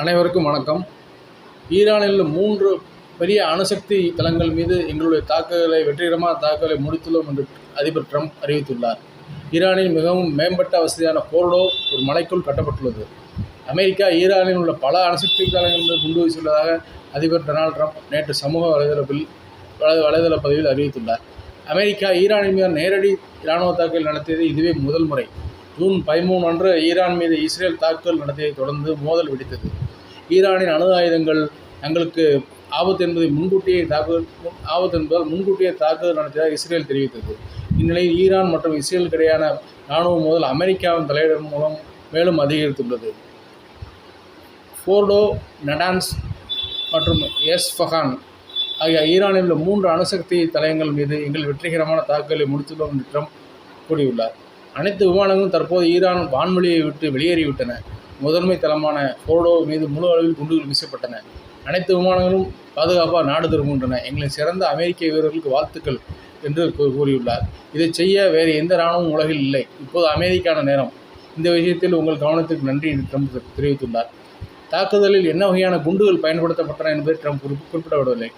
அனைவருக்கும் வணக்கம். ஈரானில் மூன்று பெரிய அணுசக்தி தளங்கள் மீது எங்களுடைய தாக்குதலை வெற்றிகரமான தாக்குதலை முடித்துள்ளோம் என்று அதிபர் ட்ரம்ப் அறிவித்துள்ளார். ஈரானில் மிகவும் மேம்பட்ட வசதியான போர்டோ ஒரு மலைக்குள் கட்டப்பட்டுள்ளது. அமெரிக்கா ஈரானில் உள்ள பல அணுசக்தி தளங்கள் மீது குண்டு வீசியுள்ளதாக அதிபர் டொனால்ட் ட்ரம்ப் நேற்று சமூக வலைதளப்பில் வலை வலைதள பதிவில் அறிவித்துள்ளார். அமெரிக்கா ஈரானின் மீது நேரடி இராணுவ தாக்குதல் நடத்தியது இதுவே முதல் முறை. ஜூன் பதிமூன்று அன்று ஈரான் மீது இஸ்ரேல் தாக்குதல் நடத்தியதை தொடர்ந்து மோதல் வெடித்தது. ஈரானின் அணு ஆயுதங்கள் தங்களுக்கு ஆபத்து என்பதை முன்கூட்டியே தாக்குதல் ஆபத்து என்பதால் முன்கூட்டியே தாக்குதல் நடத்தியதாக இஸ்ரேல் தெரிவித்தது. இந்நிலையில் ஈரான் மற்றும் இஸ்ரேலுக்கு இடையான இராணுவ மோதல் அமெரிக்காவின் தலையிடல் மூலம் மேலும் அதிகரித்துள்ளது. ஃபோர்டோ நடான்ஸ் மற்றும் எஸ்ஃபஹான் ஆகிய ஈரானில் உள்ள மூன்று அணுசக்தி தளங்கள் மீது எங்கள் வெற்றிகரமான தாக்குதலை முடித்துள்ளோம் என்று ட்ரம்ப் கூறியுள்ளார். அனைத்து விமானங்களும் தற்போது ஈரான் வான்வெளியை விட்டு வெளியேறிவிட்டன. முதன்மை தளமான போர்டோ மீது முழு அளவில் குண்டுகள் வீசப்பட்டன. அனைத்து விமானங்களும் பாதுகாப்பாக நாடு திரும்புகின்றன. எங்களின் சிறந்த அமெரிக்க வீரர்களுக்கு வாழ்த்துக்கள் என்று கூறியுள்ளார். இதை செய்ய வேறு எந்த இராணுவம் உலகில் இல்லை. இப்போது அமெரிக்கான நேரம். இந்த விஷயத்தில் உங்கள் கவனத்திற்கு நன்றி என்று ட்ரம்ப் தெரிவித்துள்ளார். தாக்குதலில் என்ன வகையான குண்டுகள் பயன்படுத்தப்பட்டன என்பதை ட்ரம்ப் குறி-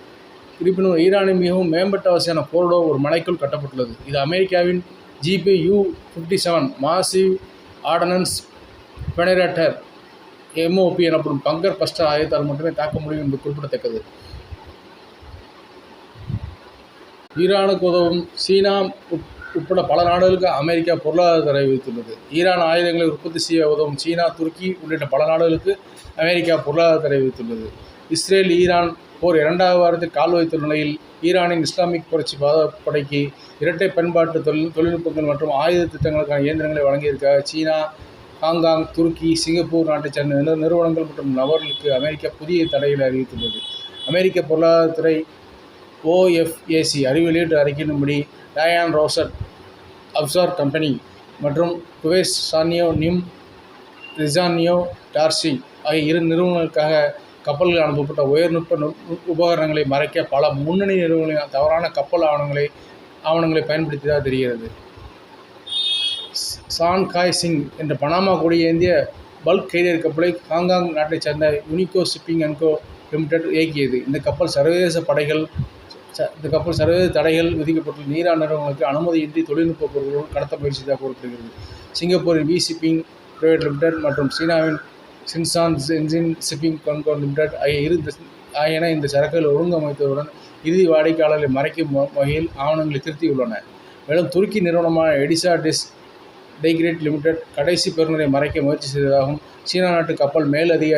இருப்பினும் ஈரானின் மிகவும் மேம்பட்ட வசதியான போர்டோ ஒரு மலைக்குள் கட்டப்பட்டுள்ளது. இது அமெரிக்காவின் GB U fifty seven massive ordnance penetrator MOP எனப்படும் பங்கர் பஸ்டர் ஆயுதத்தால் மட்டுமே தாக்க முடியும் என்பது குறிப்பிடத்தக்கது. ஈரானுக்கு உதவும் சீனா உட்- உட்பட பல நாடுகளுக்கு அமெரிக்கா பொருளாதார தடை விதித்துள்ளது ஈரான் ஆயுதங்களை உற்பத்தி செய்ய உதவும் சீனா துருக்கி உள்ளிட்ட பல நாடுகளுக்கு அமெரிக்கா பொருளாதார தடை விதித்துள்ளது இஸ்ரேல் ஈரான் போர் இரண்டாவது வாரத்தில் கால் வைத்துள்ள நிலையில் ஈரானின் இஸ்லாமிக் புரட்சி படைக்கு இரட்டை பயன்பாட்டு தொழில் தொழில்நுட்பங்கள் மற்றும் ஆயுத திட்டங்களுக்கான இயந்திரங்களை வழங்கியிருக்க சீனா ஹாங்காங் துருக்கி சிங்கப்பூர் நாட்டைச் சேர்ந்த நிறுவனங்கள் மற்றும் நபர்களுக்கு அமெரிக்கா புதிய தடைகளை அறிவித்துள்ளது. அமெரிக்க பொருளாதாரத்துறை ஓஎஃப்ஏசி அறிவு அறிக்கையின்படி டயான் ரோசட் அப்சார் கம்பெனி மற்றும் குவேஸ் சானியோ நிம் ரிசானியோ டார்சி ஆகிய இரு நிறுவனங்களுக்காக கப்பல்கள் அனுப்பப்பட்ட உயர்நுட்ப உபகரணங்களை மறைக்க பல முன்னணி நிறுவனங்களின் தவறான கப்பல் ஆவணங்களை ஆவணங்களை பயன்படுத்தியதாக தெரிகிறது. சான் காய் சிங் என்ற பனாமா கொடியை ஏந்திய பல்க் கேரியர் கப்பலை ஹாங்காங் நாட்டைச் சேர்ந்த Unico shipping and co limited இயக்கியது. இந்த கப்பல் சர்வதேச படைகள் ச- இந்த கப்பல் சர்வதேச தடைகள் விதிக்கப்பட்டுள்ள நீரா நிறுவனங்களுக்கு அனுமதியின்றி தொழில்நுட்ப பொருட்களும் கடத்த முயற்சியாக கூறப்படுகிறது. சிங்கப்பூரின் வி ஷிப்பிங் பிரைவேட் லிமிடெட் மற்றும் சீனாவின் சின்சான் என்ஜின் ஷிப்பிங் கன்கோ லிமிடெட் ஆகிய இரு ஆகியன இந்த சரக்குகள் ஒழுங்கமைத்ததுடன் இறுதி வாடிக்கையாளர்களை மறைக்கும் வகையில் ஆவணங்களை திருத்தியுள்ளன. மேலும் துருக்கி நிறுவனமான எடிசா டிஸ் டைகிரேட் லிமிடெட் கடைசி பெறுநரை மறைக்க முயற்சி செய்ததாகவும் சீனா நாட்டு கப்பல் மேலதிகாரி